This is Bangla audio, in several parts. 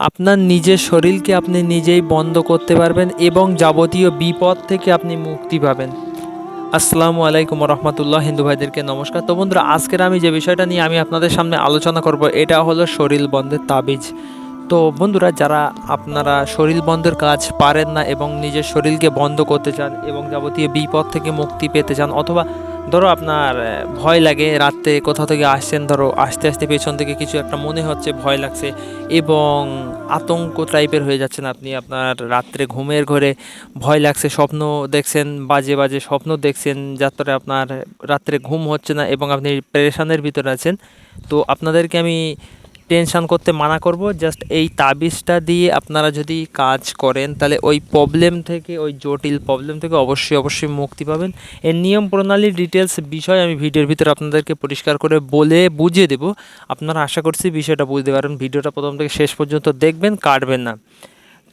আপনার নিজের শরীরকে আপনি নিজেই বন্ধ করতে পারবেন এবং যাবতীয় বিপদ থেকে আপনি মুক্তি পাবেন। আসসালামু আলাইকুম রহমতুল্লাহ হিন্দু ভাইদেরকে নমস্কার। তো বন্ধুরা, আজকের আমি যে বিষয়টা নিয়ে আমি আপনাদের সামনে আলোচনা করব, এটা হলো শরীর বন্ধের তাবিজ। তো বন্ধুরা, যারা আপনারা শরীর বন্ধের কাজ পারেন না এবং নিজের শরীরকে বন্ধ করতে চান এবং যাবতীয় বিপদ থেকে মুক্তি পেতে চান অথবা ধরো আপনার ভয় লাগে, রাত্রে কোথাও থেকে আসছেন, ধরো আস্তে আস্তে পেছন থেকে কিছু একটা মনে হচ্ছে, ভয় লাগছে এবং আতঙ্ক টাইপের হয়ে যাচ্ছেন আপনি, আপনার রাত্রে ঘুমের ঘরে ভয় লাগছে, স্বপ্ন দেখছেন, বাজে বাজে স্বপ্ন দেখছেন যাতে আপনার রাত্রে ঘুম হচ্ছে না এবং আপনি প্রেশানের ভিতরে আছেন। তো আপনাদেরকে আমি টেনশন করতে মানা করব। জাস্ট এই তাবিজটা দিয়ে আপনারা যদি কাজ করেন, তাহলে ওই প্রবলেম থেকে, ওই জটিল প্রবলেম থেকে অবশ্যই অবশ্যই মুক্তি পাবেন। এর নিয়ম প্রণালী ডিটেলস বিষয় আমি ভিডিওর ভিতরে আপনাদেরকে পরিষ্কার করে বলে বুঝিয়ে দেব। আপনারা আশা করছি বিষয়টা বুঝতে পারেন ভিডিওটা প্রথম থেকে শেষ পর্যন্ত দেখবেন, কাটবেন না।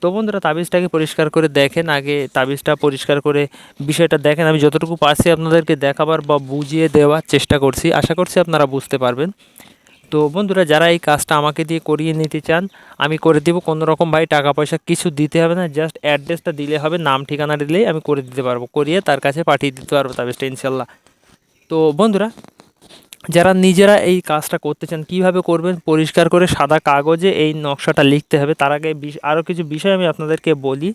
তো বন্ধুরা, তাবিজটাকে পরিষ্কার করে দেখেন। আগে তাবিজটা পরিষ্কার করে বিষয়টা দেখেন। আমি যতটুকু পারছি আপনাদেরকে দেখাবার বা বুঝিয়ে দেওয়ার চেষ্টা করছি। আশা করছি আপনারা বুঝতে পারবেন। তো বন্ধুরা, যারা এই কাজটা আমাকে দিয়ে করিয়ে নিতে চান, আমি করে দেবো। কোনো রকম ভাই টাকা পয়সা কিছু দিতে হবে না জাস্ট অ্যাড্রেসটা দিলে হবে, নাম, ঠিকানা দিলেই আমি করে দিতে পারব। করিয়ে তার কাছে পাঠিয়ে দিতে পারব তাবিজটা ইনশাল্লাহ। তো বন্ধুরা, যারা নিজেরা এই কাজটা করতে চান, কীভাবে করবেন? পরিষ্কার করে সাদা কাগজে এই নকশাটা লিখতে হবে। তার আগে আরও কিছু বিষয় আমি আপনাদেরকে বলি।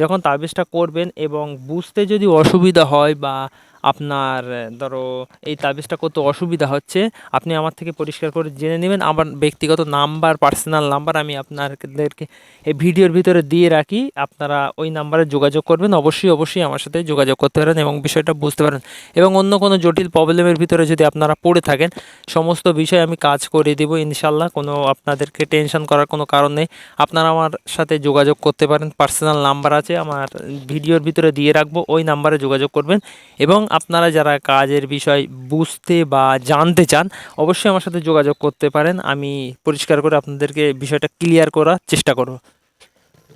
যখন তাবিজটা করবেন এবং বুঝতে যদি অসুবিধা হয় বা আপনার ধরো, এই তাবিজটা করতে অসুবিধা হচ্ছে, আপনি আমার থেকে পরিষ্কার করে জেনে নেবেন। আমার ব্যক্তিগত নাম্বার পার্সোনাল নাম্বার আমি আপনাদেরকে এই ভিডিওর ভিতরে দিয়ে রাখি। আপনারা ওই নাম্বারে যোগাযোগ করবেন। অবশ্যই অবশ্যই আমার সাথে যোগাযোগ করতে পারেন এবং বিষয়টা বুঝতে পারেন। এবং অন্য কোনো জটিল প্রবলেমের ভিতরে যদি আপনারা পড়ে থাকেন, সমস্ত বিষয় আমি কাজ করে দেবো ইনশাল্লাহ কোনো আপনাদেরকে টেনশন করার কোনো কারণ নেই। আপনারা আমার সাথে যোগাযোগ করতে পারেন। পার্সোনাল নাম্বার আছে। আমার ভিডিওর ভিতরে দিয়ে রাখব। ওই নাম্বারে যোগাযোগ করবেন। এবং আপনারা যারা কাজের বিষয় বুঝতে বা জানতে চান, অবশ্যই আমার সাথে যোগাযোগ করতে পারেন। আমি পরিষ্কার করে আপনাদেরকে বিষয়টা ক্লিয়ার করার চেষ্টা করব।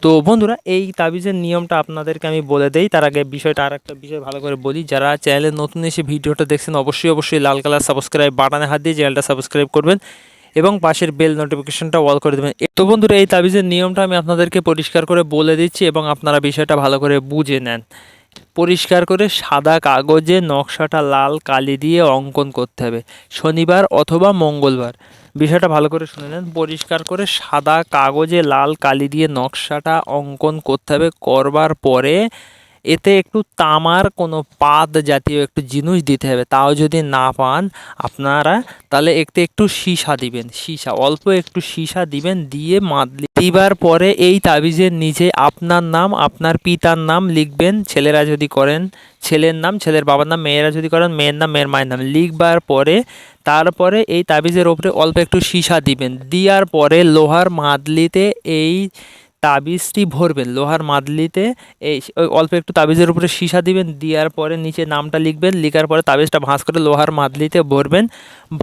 তো বন্ধুরা, এই তাবিজের নিয়মটা আপনাদেরকে আমি বলে দেই। তার আগে বিষয়টা আর একটা বিষয় ভালো করে বলি। যারা চ্যানেলে নতুন এসে ভিডিওটা দেখছেন, অবশ্যই অবশ্যই লাল কালার সাবস্ক্রাইব বাটনে হাত দিয়ে চ্যানেলটা সাবস্ক্রাইব করবেন এবং পাশের বেল নোটিফিকেশনটা অল করে দেবেন। তো বন্ধুরা, এই তাবিজের নিয়মটা আমি আপনাদেরকে পরিষ্কার করে বলে দিচ্ছি এবং আপনারা বিষয়টা ভালো করে বুঝে নেন। পরিষ্কার করে সাদা কাগজে নকশাটা লাল কালি দিয়ে অঙ্কন করতে হবে। শনিবার অথবা মঙ্গলবার। বিষয়টা ভালো করে শুনে নেন। পরিষ্কার করে সাদা কাগজে লাল কালি দিয়ে নকশাটা অঙ্কন করতে হবে। করবার পরে এতে একটু তামার কোনো পাত জাতীয় একটু জিনিস দিতে হবে, তাও যদি না পান আপনারা তাহলে একটু একটু সীসা দিবেন, সীসা, অল্প একটু সীসা দিবেন, দিয়ে মাদলি দিবার পরে এই তাবিজের নিচে আপনার নাম, আপনার পিতার নাম লিখবেন, ছেলেরা যদি করেন, ছেলের নাম, ছেলের বাবার নাম, মেয়েরা যদি করেন, মেয়ের নাম, মেয়ের মায়ের নাম লিখবার পরে তারপরে এই তাবিজের ওপরে অল্প একটু সীসা দিবেন দেওয়ার পরে লোহার মাদলিতে এই তাবিজটি ভরবেন, লোহার মাদলিতে এই অল্প একটু তাবিজের উপরে সীসা দিবেন, দেওয়ার পরে নিচে নামটা লিখবেন, লিখার পরে তাবিজটা ভাঁজ করে লোহার মাদলিতে ভরবেন।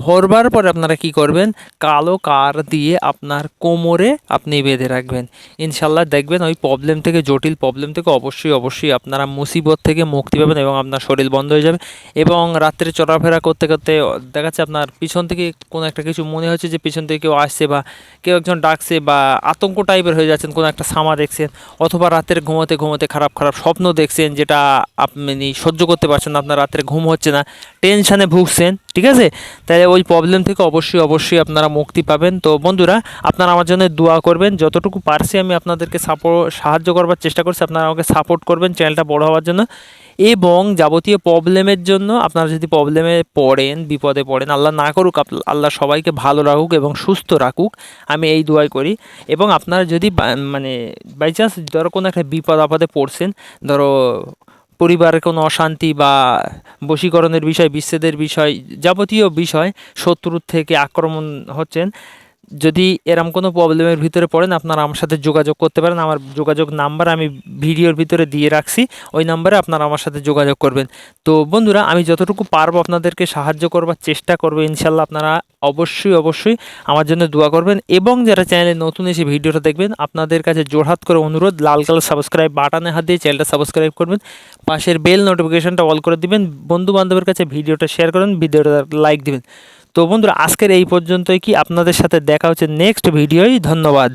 ভরবার পরে আপনারা কি করবেন? কালো কার দিয়ে আপনার কোমরে আপনি বেঁধে রাখবেন। ইনশাল্লাহ দেখবেন ওই প্রবলেম থেকে, জটিল প্রবলেম থেকে অবশ্যই অবশ্যই আপনারা মুসিবত থেকে মুক্তি পাবেন এবং আপনার শরীর বন্ধ হয়ে যাবে এবং রাত্রে চলাফেরা করতে করতে দেখা যাচ্ছে আপনার পিছন থেকে কোনো একটা কিছু মনে হচ্ছে যে পিছন থেকে কেউ আসছে বা কেউ একজন ডাকছে বা আতঙ্ক টাইপের হয়ে যাচ্ছেন কোনো একটা সামা দেখছেন, অথবা রাতের ঘুমোতে ঘুমোতে খারাপ খারাপ স্বপ্ন দেখছেন যেটা আপনি সহ্য করতে পারছেন আপনার রাত্রে ঘুম হচ্ছে না, টেনশানে ভুগছেন ঠিক আছে? তাহলে ওই প্রবলেম থেকে অবশ্যই অবশ্যই আপনারা মুক্তি পাবেন। তো বন্ধুরা, আপনারা আমার জন্য দোয়া করবেন। যতটুকু পারছি আমি আপনাদেরকে সাপোর্ট সাহায্য করবার চেষ্টা করছি। আপনারা আমাকে সাপোর্ট করবেন চ্যানেলটা বড় হওয়ার জন্য। এবং যাবতীয় প্রবলেমের জন্য আপনারা যদি প্রবলেমে পড়েন, বিপদে পড়েন, আল্লাহ না করুক আল্লাহ সবাইকে ভালো রাখুক এবং সুস্থ রাখুক, আমি এই দোয়াই করি। এবং আপনারা যদি মানে বাই চান্স ধরো কোনো একটা বিপদ আপদে পড়ছেন, ধরো পরিবারের কোনো অশান্তি বা বশীকরণের বিষয় বিচ্ছেদের বিষয় যাবতীয় বিষয় শত্রুর থেকে আক্রমণ হচ্ছেন। যদি এরম কোনো প্রবলেমের ভিতরে পড়েন, আপনারা আমার সাথে যোগাযোগ করতে পারেন। আমার যোগাযোগ নাম্বার আমি ভিডিওর ভিতরে দিয়ে রাখছি। ওই নাম্বারে আপনারা আমার সাথে যোগাযোগ করবেন। তো বন্ধুরা, আমি যতটুকু পারব আপনাদেরকে সাহায্য করবার চেষ্টা করব। ইনশাল্লাহ আপনারা অবশ্যই অবশ্যই আমার জন্য দোয়া করবেন। এবং যারা চ্যানেলে নতুন এসে ভিডিওটা দেখবেন, আপনাদের কাছে জোরহাত করে অনুরোধ, লাল কালার সাবস্ক্রাইব বাটনে হাত দিয়ে চ্যানেলটা সাবস্ক্রাইব করবেন। পাশের বেল নোটিফিকেশনটা অল করে দিবেন। বন্ধু বান্ধবের কাছে ভিডিওটা শেয়ার করুন, ভিডিওটা লাইক দিবেন। তো বন্ধুরা আজকের এই পর্যন্তই কি? আপনাদের সাথে দেখা হচ্ছে নেক্সট ভিডিওই ধন্যবাদ।